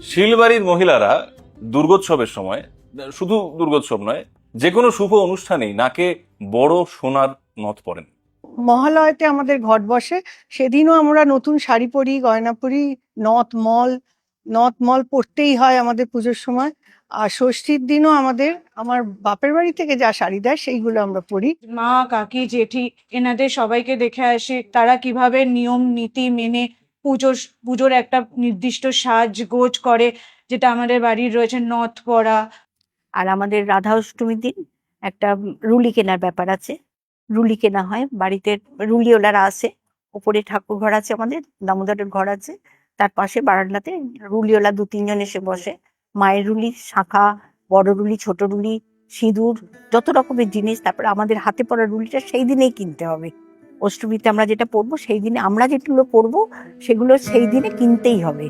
শিলবাড়ির মহিলারা দুর্গোৎসবের সময় শুধু দুর্গোৎসব নয় যে কোনো শুভ অনুষ্ঠানেই নাকে বড় সোনার নথ পরেন। মহালয়তে আমাদের ঘট বসে সেদিনও আমরা নতুন শাড়ি পরি গয়না পরি নথ মল নথ মল পরতেই হয় আমাদের পুজোর সময়। আর ষষ্ঠীর দিনও আমাদের আমার বাপের বাড়ি থেকে যা শাড়ি দেয় সেইগুলো আমরা পরি। মা কাকি জেঠি এনাদের সবাইকে দেখে আসে তারা কীভাবে নিয়ম নীতি মেনে পুজোর পুজোর একটা নির্দিষ্ট সাজগোজ করে, যেটা আমাদের বাড়ির রয়েছে নথ পরা। আর আমাদের রাধা অষ্টমীর দিন একটা রুলি কেনার ব্যাপার আছে। রুলি কেনা হয়, বাড়িতে রুলিওলারা আসে, ওপরে ঠাকুর ঘর আছে আমাদের, দামোদরের ঘর আছে। তার পাশে বারান্দাতে রুলিওলা দু, তিনজন এসে বসে। মায়ের রুলি, শাখা, বড় রুলি, ছোট রুলি, সিঁদুর, যত রকমের জিনিস, তারপরে আমাদের হাতে পড়া রুলিটা সেই দিনেই কিনতে হবে। অষ্টমীতে আমরা যেটা পরবো সেই দিনে আমরা যেগুলো পরবো সেগুলো সেই দিনে কিনতেই হবে।